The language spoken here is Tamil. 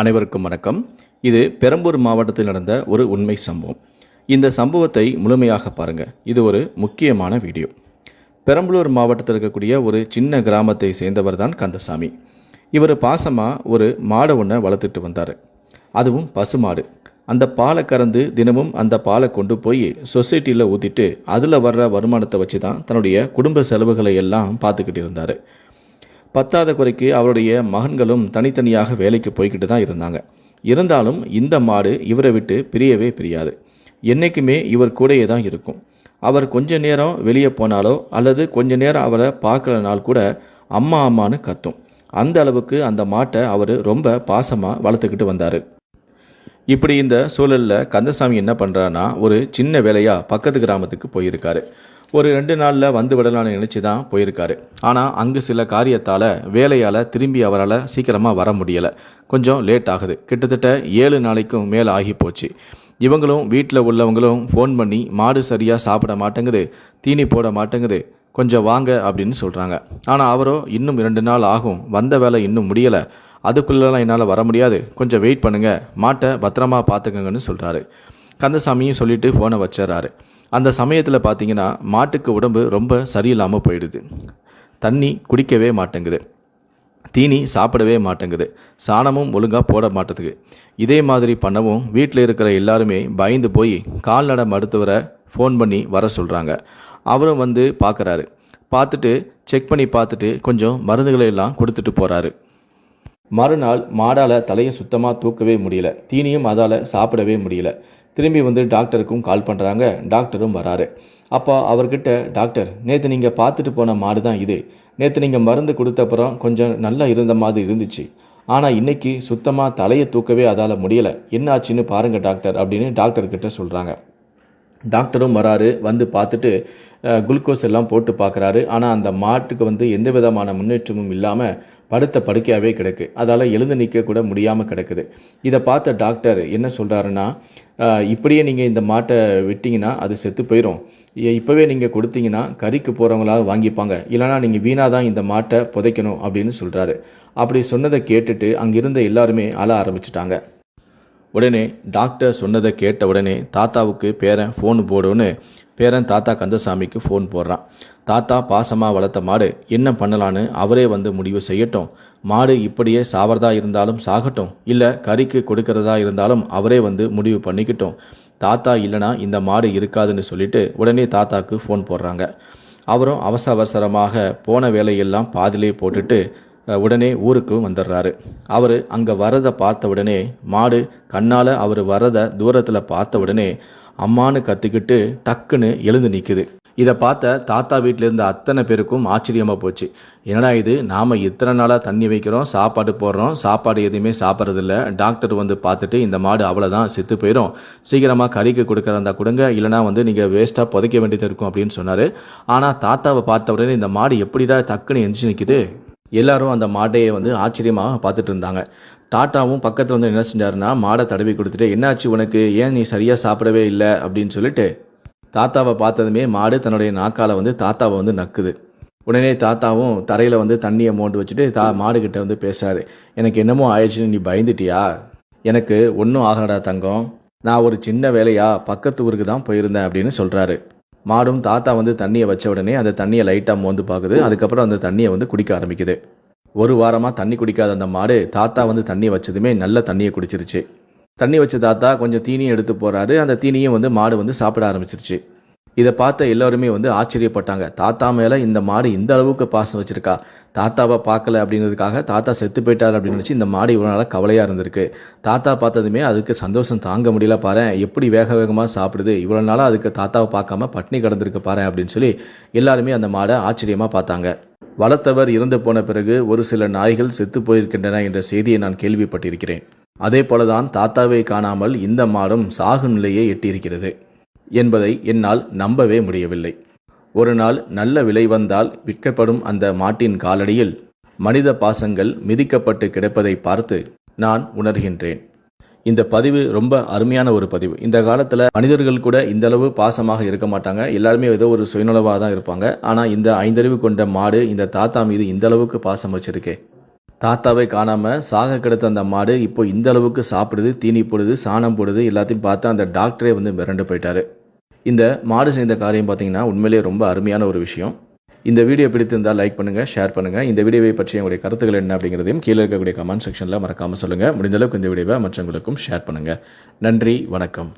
அனைவருக்கும் வணக்கம். இது பெரம்பூர் மாவட்டத்தில் நடந்த ஒரு உண்மை சம்பவம். இந்த சம்பவத்தை முழுமையாக பாருங்கள் இது ஒரு முக்கியமான வீடியோ. பெரம்பலூர் மாவட்டத்தில் இருக்கக்கூடிய ஒரு சின்ன கிராமத்தை சேர்ந்தவர் தான் கந்தசாமி. இவர் பாசமாக ஒரு மாடை ஒன்றை வளர்த்துட்டு வந்தார். அதுவும் பசுமாடு அந்த பாலை கறந்து தினமும் அந்த பாலை கொண்டு போய் சொசைட்டியில் ஊற்றிட்டு அதில் வர்ற வருமானத்தை வச்சு தான் தன்னுடைய குடும்ப செலவுகளை எல்லாம் பார்த்துக்கிட்டு இருந்தார். பத்தாத குறைக்கு அவருடைய மகன்களும் தனித்தனியாக வேலைக்கு போய்கிட்டு தான் இருந்தாங்க. இருந்தாலும் இந்த மாடு இவரை விட்டு பிரியவே பிரியாது. என்றைக்குமே இவர் கூடயே தான் இருக்கும். அவர் கொஞ்ச நேரம் வெளியே போனாலோ அல்லது கொஞ்ச நேரம் அவரை பார்க்கலனால் கூட அம்மா அம்மான்னு கத்தும். அந்த அளவுக்கு அந்த மாட்டை அவர் ரொம்ப பாசமாக வளர்த்துக்கிட்டு வந்தார். இப்படி இந்த சூழலில் கந்தசாமி என்ன பண்ணுறான்னா ஒரு சின்ன வேலையாக பக்கத்து கிராமத்துக்கு போயிருக்காரு. ஒரு ரெண்டு நாளில் வந்து விடலான்னு நினச்சி தான் போயிருக்காரு. ஆனால் அங்கு சில காரியத்தால் வேலையால் திரும்பி அவரால் சீக்கிரமாக வர முடியலை. கொஞ்சம் லேட் ஆகுது. கிட்டத்தட்ட ஏழு நாளைக்கும் மேலே ஆகி போச்சு. இவங்களும் வீட்டில் உள்ளவங்களும் ஃபோன் பண்ணி மாடு சரியாக சாப்பிட மாட்டேங்குது தீனி போட மாட்டேங்குது கொஞ்சம் வாங்க அப்படின்னு சொல்கிறாங்க ஆனால் அவரோ இன்னும் இரண்டு நாள் ஆகும். வந்த வேலை இன்னும் முடியலை. அதுக்குள்ளெல்லாம் என்னால் வர முடியாது. கொஞ்சம் வெயிட் பண்ணுங்கள் மாட்டை பத்திரமா பார்த்துக்கங்கன்னு சொல்கிறாரு கந்தசாமியும் சொல்லிட்டு ஃபோனை வச்சிடறாரு. அந்த சமயத்தில் பார்த்தீங்கன்னா மாட்டுக்கு உடம்பு ரொம்ப சரியில்லாமல் போயிடுது. தண்ணி குடிக்கவே மாட்டேங்குது. தீனி சாப்பிடவே மாட்டேங்குது. சாணமும் ஒழுங்காக போட மாட்டேங்குது. இதே மாதிரி பண்ணவும் வீட்டில் இருக்கிற எல்லாருமே பயந்து போய் கால்நடை மருத்துவரை ஃபோன் பண்ணி வர சொல்கிறாங்க அவரும் வந்து பார்க்குறாரு பார்த்துட்டு செக் பண்ணி பார்த்துட்டு கொஞ்சம் மருந்துகளை எல்லாம் கொடுத்துட்டு போகிறாரு மறுநாள் மாடால் தலையை சுத்தமாக தூக்கவே முடியல. தீனியும் அதால் சாப்பிடவே முடியல. திரும்பி வந்து டாக்டருக்கும் கால் பண்ணுறாங்க டாக்டரும் வராரு. அப்போ அவர்கிட்ட டாக்டர் நேற்று நீங்கள் பார்த்துட்டு போன மாடு தான் இது. நேற்று நீங்கள் மருந்து கொடுத்தப்புறம் கொஞ்சம் நல்லா இருந்த மாதிரி இருந்துச்சு. ஆனால் இன்னைக்கு சுத்தமாக தலையை தூக்கவே அதால் முடியலை. என்ன ஆச்சுன்னு பாருங்கள் டாக்டர் அப்படின்னு டாக்டர்கிட்ட சொல்கிறாங்க டாக்டரும் வராரு. வந்து பார்த்துட்டு குளுக்கோஸ் எல்லாம் போட்டு பார்க்குறாரு ஆனால் அந்த மாட்டுக்கு வந்து எந்த விதமான முன்னேற்றமும் இல்லாமல் படுத்த படுக்கையாகவே கிடக்கு. அதால் எழுந்து நிற்க கூட முடியாமல் கிடக்குது. இதை பார்த்த டாக்டர் என்ன சொல்கிறாருன்னா இப்படியே நீங்கள் இந்த மாட்டை விட்டிங்கன்னா அது செத்து போயிடும் இப்போவே நீங்கள் கொடுத்தீங்கன்னா கறிக்கு போகிறவங்களாவது வாங்கிப்பாங்க. இல்லைனா நீங்கள் வீணாக தான் இந்த மாட்டை புதைக்கணும் அப்படின்னு சொல்கிறாரு அப்படி சொன்னதை கேட்டுட்டு அங்கிருந்த எல்லாருமே அழ ஆரம்பிச்சிட்டாங்க. உடனே டாக்டர் சொன்னதை கேட்ட உடனே தாத்தாவுக்கு பேரன் ஃபோன் போடுன்னு பேரன் தாத்தா கந்தசாமிக்கு ஃபோன் போடுறான். தாத்தா பாசமாக வளர்த்த மாடு என்ன பண்ணலான்னு அவரே வந்து முடிவு செய்யட்டும். மாடு இப்படியே சாவறதா இருந்தாலும் சாகட்டும். இல்லை கறிக்கு கொடுக்கறதா இருந்தாலும் அவரே வந்து முடிவு பண்ணிக்கட்டும். தாத்தா இல்லைனா இந்த மாடு இருக்காதுன்னு சொல்லிட்டு உடனே தாத்தாக்கு ஃபோன் போடுறாங்க. அவரும் அவசர அவசரமாக போன வேலையெல்லாம் பாதிலே போட்டுட்டு உடனே ஊருக்கு வந்துடுறாரு. அவர் அங்கே வரதை பார்த்த உடனே மாடு கண்ணால் அவர் வரதை தூரத்தில் பார்த்த உடனே அம்மான்னு கத்திக்கிட்டு டக்குன்னு எழுந்து நிற்குது இதை பார்த்த தாத்தா வீட்டில் இருந்த அத்தனை பேருக்கும் ஆச்சரியமாக போச்சு. என்னடா இது? நாம் இத்தனை நாளாக தண்ணி வைக்கிறோம் சாப்பாடு போடுறோம் சாப்பாடு எதுவுமே சாப்பிட்றதில்ல. டாக்டர் வந்து பார்த்துட்டு இந்த மாடு அவ்வளோதான் செத்து போயிடும் சீக்கிரமாக கறிக்கு கொடுக்குறதா கொடுங்க இல்லைனா வந்து நீங்கள் வேஸ்ட்டாக புதைக்க வேண்டியது இருக்கும் அப்படின்னு சொன்னார். ஆனால் தாத்தாவை பார்த்த உடனே இந்த மாடு எப்படிடா டக்குன்னு எந்திரிச்சு நிற்கிது எல்லாரும் அந்த மாட்டையை வந்து ஆச்சரியமாக பார்த்துட்டு இருந்தாங்க. டாட்டாவும் பக்கத்தில் வந்து என்ன செஞ்சாருன்னா மாடை தடவி கொடுத்துட்டு என்னாச்சு உனக்கு? ஏன் நீ சரியாக சாப்பிடவே இல்லை? அப்படின்னு சொல்லிட்டு தாத்தாவை பார்த்ததுமே மாடு தன்னுடைய நாக்கால வந்து தாத்தாவை வந்து நக்குது. உடனே தாத்தாவும் தரையில் வந்து தண்ணியை மோண்டு வச்சுட்டு தா மாடுகிட்ட வந்து பேசாரு எனக்கு என்னமோ ஆயிடுச்சுன்னு நீ பயந்துட்டியா? எனக்கு ஒன்றும் ஆகாடா தங்கம். நான் ஒரு சின்ன வேலையா பக்கத்து ஊருக்கு தான் போயிருந்தேன் அப்படின்னு சொல்கிறாரு மாடும் தாத்தா வந்து தண்ணியை வச்ச உடனே அந்த தண்ணியை லைட்டாக மோந்து பார்க்குது. அதுக்கப்புறம் அந்த தண்ணியை வந்து குடிக்க ஆரம்பிக்குது. ஒரு வாரமாக தண்ணி குடிக்காத அந்த மாடு தாத்தா வந்து தண்ணியை வச்சதுமே நல்ல தண்ணியை குடிச்சிருச்சு. தண்ணி வச்ச தாத்தா கொஞ்சம் தீனியும் எடுத்து போகிறாரு அந்த தீனியும் வந்து மாடு வந்து சாப்பிட ஆரம்பிச்சிருச்சு. இதை பார்த்த எல்லாருமே வந்து ஆச்சரியப்பட்டாங்க. தாத்தா மேலே இந்த மாடு இந்த அளவுக்கு பாசம் வச்சுருக்கா. தாத்தாவை பார்க்கல அப்படிங்கிறதுக்காக தாத்தா செத்து போயிட்டார் அப்படின்னு நினச்சி இந்த மாடு இவ்வளோ நாளாக கவலையாக இருந்திருக்கு. தாத்தா பார்த்ததுமே அதுக்கு சந்தோஷம் தாங்க முடியல பாரு எப்படி வேக வேகமாக சாப்பிடுது? இவ்வளோ நாளாக அதுக்கு தாத்தாவை பார்க்காம பட்னி கிடந்திருக்கு பாரு அப்படின்னு சொல்லி எல்லாருமே அந்த மாடை ஆச்சரியமாக பார்த்தாங்க. வளர்த்தவர் இறந்து போன பிறகு ஒரு சில நாய்கள் செத்து போயிருக்கின்றன என்ற செய்தியை நான் கேள்விப்பட்டிருக்கிறேன். அதே போலதான் தாத்தாவை காணாமல் இந்த மாடும் சாகும் நிலையை எட்டியிருக்கிறது என்பதை என்னால் நம்பவே முடியவில்லை. ஒரு நாள் நல்ல விலை வந்தால் விற்கப்படும் அந்த மாட்டின் காலடியில் மனித பாசங்கள் மிதிக்கப்பட்டு கிடப்பதை பார்த்து நான் உணர்கின்றேன். இந்த பதிவு ரொம்ப அருமையான ஒரு பதிவு. இந்த காலத்தில் மனிதர்கள் கூட இந்த அளவு பாசமாக இருக்க மாட்டாங்க. எல்லாருமே ஏதோ ஒரு சுயநலவாக தான் இருப்பாங்க. ஆனால் இந்த ஐந்தறிவு கொண்ட மாடு இந்த தாத்தா மீது இந்த அளவுக்கு பாசம் வச்சிருக்கே. தாத்தாவை காணாமல் சாக கிடத்த அந்த மாடு இப்போ இந்த அளவுக்கு சாப்பிடுது தீனி போடுது சாணம் போடுது எல்லாத்தையும் பார்த்து அந்த டாக்டரே வந்து மிரண்டு போயிட்டாரு. இந்த மாடு செய்த காரியம் பார்த்தீங்கன்னா உண்மையிலேயே ரொம்ப அருமையான ஒரு விஷயம். இந்த வீடியோ பிடித்திருந்தால் லைக் பண்ணுங்கள் ஷேர் பண்ணுங்கள் இந்த வீடியோவை பற்றி உங்களுடைய கருத்துக்கள் என்ன அப்படிங்கிறதையும் கீழே இருக்கக்கூடிய கமெண்ட் செக்ஷனில் மறக்காமல் சொல்லுங்கள் முடிந்தளவுக்கு இந்த வீடியோவை மற்றவங்களுக்கும் ஷேர் பண்ணுங்கள் நன்றி வணக்கம்.